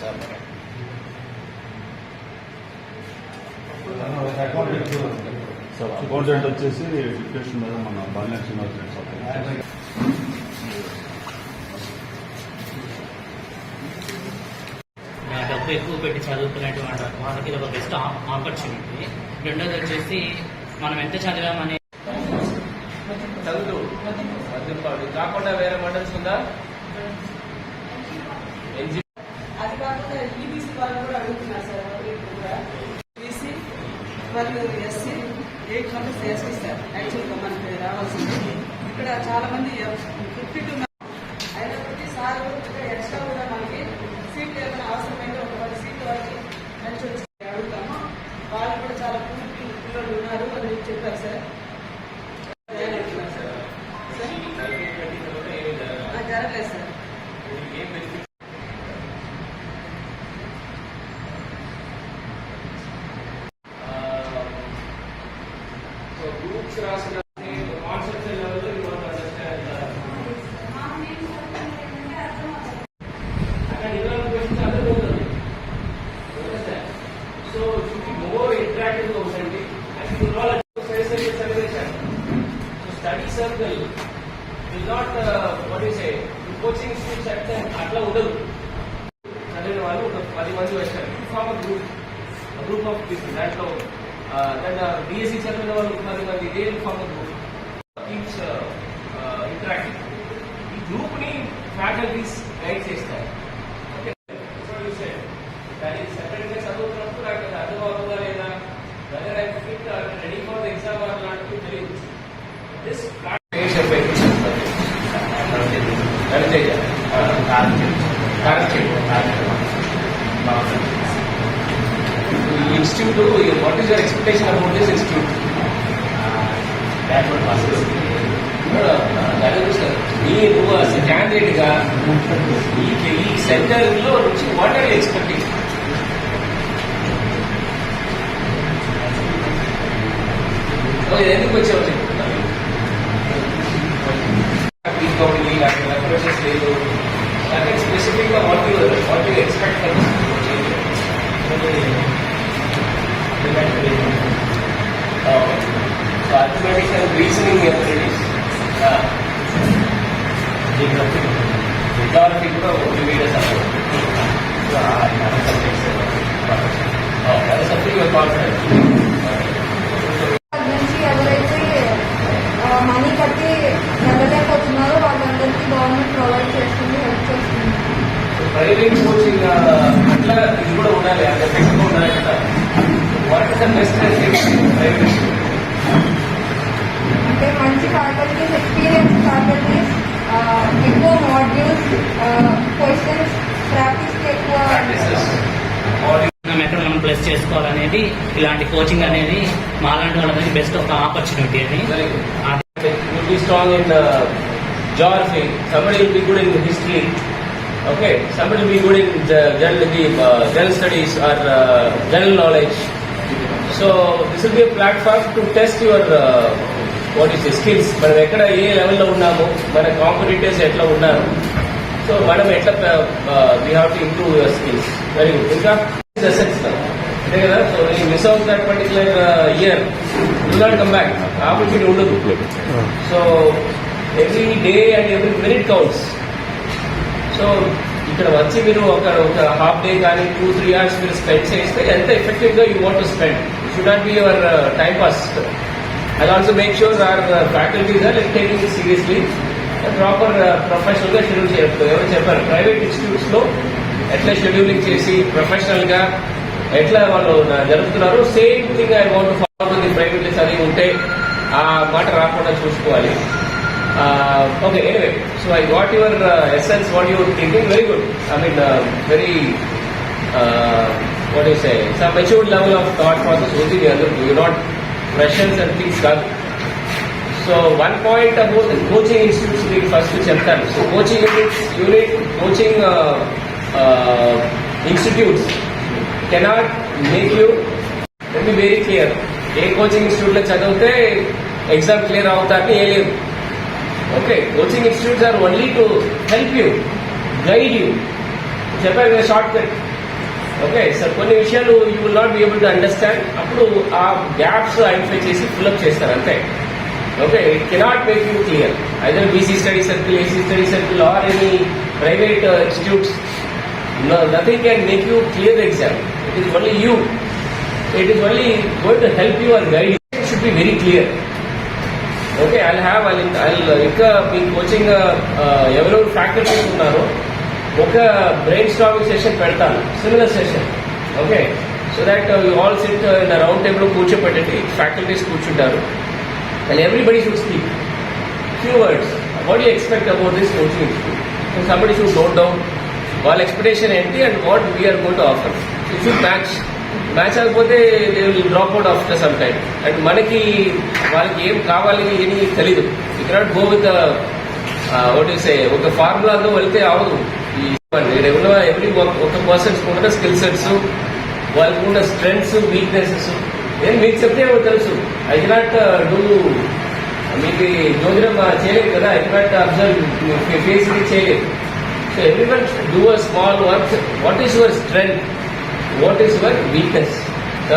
Sir వచ్చేసి మీద మన డబ్బు ఎక్కువ పెట్టి చదువుకునేటువంటి వాళ్ళకి ఇది ఒక బెస్ట్ ఆపర్చునిటీ రెండోది వచ్చేసి మనం ఎంత చదివామని చదువు కాకుండా వేరే మోడల్స్ ఉందా? ఎయిట్ మెంబర్స్ ఎస్సీ సార్ యాక్చువల్గా మనకి రావాల్సింది. ఇక్కడ చాలా మంది ఫిఫ్టీ uh, టూ అయినప్పటికీ సార్ ఎక్స్ట్రా కూడా మనకి సీట్ ఏమైనా అవసరమైతే ఒక పది సీట్లు వాళ్ళకి మంచి వచ్చి అడుగుతాము. వాళ్ళు కూడా చాలా పిల్లలు ఉన్నారు అని చెప్పారు సార్. రాసిన కాన్సెప్ట్ లెవెల్లో యూ వాంట్ అండర్స్టాండ్ అక్కడ ఇరవై క్వశ్చన్స్ అర్థమవుతుంది సో మోర్ ఇంటరాక్టివ్గా ఉండండి and you knowledge celebration so study circle not what is a coaching institutes అంటే అట్లా ఉండదు చదివిన వాళ్ళు ఒక పది మంది వచ్చారు form group group of people దాంట్లో బీఎస్సీ చదివిన వాళ్ళు ఒక పది మంది they form group keeps interactive ఈ గ్రూప్ని ఫ్యాకల్టీస్ గైడ్ చేస్తారు. దాన్ని సెపరేట్గా చదువుతున్నప్పుడు నాకు అది అర్థం అవుతుందా లేదా whether I fit ready for exam అలాంటివి తెలియదు దిస్ రవితేజ ఈ institute what is your expectation about this institute ఈ నువ్వు అసలు క్యాండిడేట్గా ఈ ఈ సెంటర్లో నుంచి వాట్ ఆర్ ఎక్స్పెక్టింగ్ ఎందుకు వచ్చావు చెప్తున్నాను తీసుకోవాలి లేకపోతే రెఫరెన్సెస్ లేదు అంటే స్పెసిఫిక్గా what you what you expect okay so arithmetics and reasoning abilities geography కూడా ఒక వీడియోస్ అది మనీ కట్టి వెళ్ళలేకపోతున్నారో వాళ్ళందరికీ గవర్నమెంట్ ప్రొవైడ్ చేస్తుంది హెల్ప్ చేస్తుంది ప్రైవేట్ కోచింగ్ అట్లా ఇది కూడా ఉండాలి అంటే ఉండాలి కదా what is the best private అంటే ఎక్కడ మనం ప్లస్ చేసుకోవాలనేది ఇలాంటి కోచింగ్ అనేది మా లాంటి వాళ్ళకి బెస్ట్ ఒక ఆపర్చునిటీ అని. Strong in geography somebody will be good in history okay somebody be good in general general studies or general knowledge so this will be platform to test your what is skills మనం ఎక్కడ ఏ లెవెల్లో ఉన్నాము మన competitors ఎట్లా ఉన్నారు so మనం ఎట్లా we have to improve your skills very good ఇంకా అసెట్స్ అంతే కదా? సో ఈ miss out that particular year will not come back opportunity ఉండదు. So every day and every minute counts so ఇక్కడ వచ్చి మీరు ఒక ఒక హాఫ్ డే కానీ టూ త్రీ అవర్స్ మీరు స్పెండ్ చేస్తే ఎంత ఎఫెక్టివ్గా you want to spend should not be your time pass I also make sure our faculties are taking it seriously proper ప్రొఫెషనల్గా షెడ్యూల్ చేయరు ఎవరు చెప్పారు. ప్రైవేట్ ఇన్స్టిట్యూట్స్లో ఎట్లా షెడ్యూలింగ్ చేసి ప్రొఫెషనల్గా ఎట్లా వాళ్ళు జరుపుతున్నారు same thing I want follow the private చదివి ఉంటే ఆ మాట రాకుండా చూసుకోవాలి. Okay anyway so I what your essence what your thinking very good I mean very what you say some matured level of thought process ఉంది మీ అందరూ you not impressions and things కాదు so one point about coaching institutes మీకు first చెప్తాను so coaching units unit coaching institutes cannot make you let be very clear ఏ coaching ఇన్స్టిట్యూట్లో చదివితే exam clear అవుతారని ఏ లేదు. Okay coaching institutes are only to help you guide you చెప్పారు కదా షార్ట్ కట్ ఓకే సార్ కొన్ని విషయాలు you will not be able to understand అప్పుడు ఆ గ్యాప్స్ ఐడెంటిఫై చేసి ఫిల్అప్ చేస్తారు అంతే. Okay it cannot make you clear either BC study circle AC study circle or any private institutes nothing can make you clear exam it is only you it is only going to help you and guide should be very clear okay I have I ఇంకా మీ coaching ఎవరెవరు faculties ఉన్నారో ఒక brain storming session పెడతాను. Similar session okay so that you all sit in round table కూర్చోపెట్టండి. Faculties కూర్చుంటారు. And everybody should speak few words what you expect about this coaching institute so somebody should note down వాళ్ళ expectation ఏంటి and what we're going to offer it should match match అవ్వకపోతే they will drop out after some time and మనకి వాళ్ళకి ఏం కావాలి అని తెలీదు. ఇక్కడ గో విత్ వాట్ ఒక ఫార్ములాతో వెళ్తే అవదు ఉన్న ఎవ్రీ ఒక పర్సన్స్ ఉన్న స్కిల్ సెట్స్ వాళ్ళకు ఉన్న స్ట్రెంగ్స్ వీక్నెసెస్ నేను మీకు చెప్తే తెలుసు? ఐ కెనాట్ డూ మీకు జ్యోతిరం uh, చేయలేదు కదా? ఐ కెనాట్ అబ్జర్వ్ ఫేస్ చేయలేదు. So every one do a small work what is your strength what is your weakness